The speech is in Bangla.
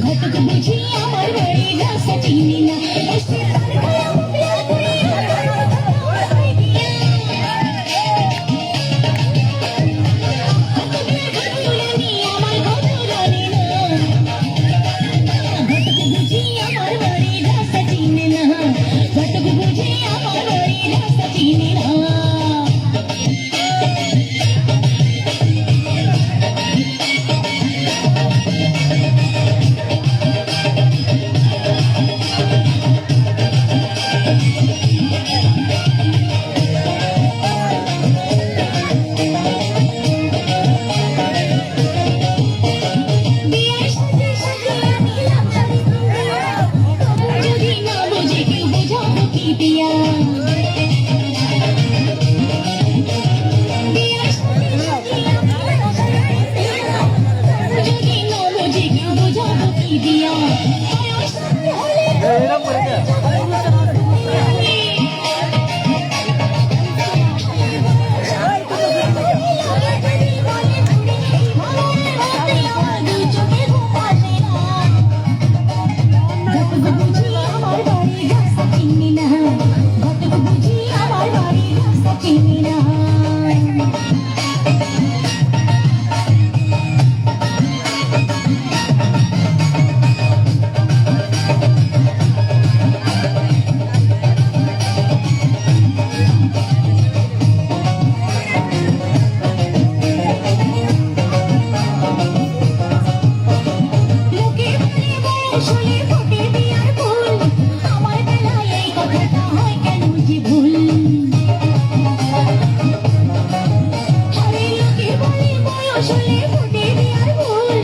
เขาจะไม่เชื่ দিয়া বোঝাবো কি দিয়া বয়সলে ফোটে বিয়ার ফুল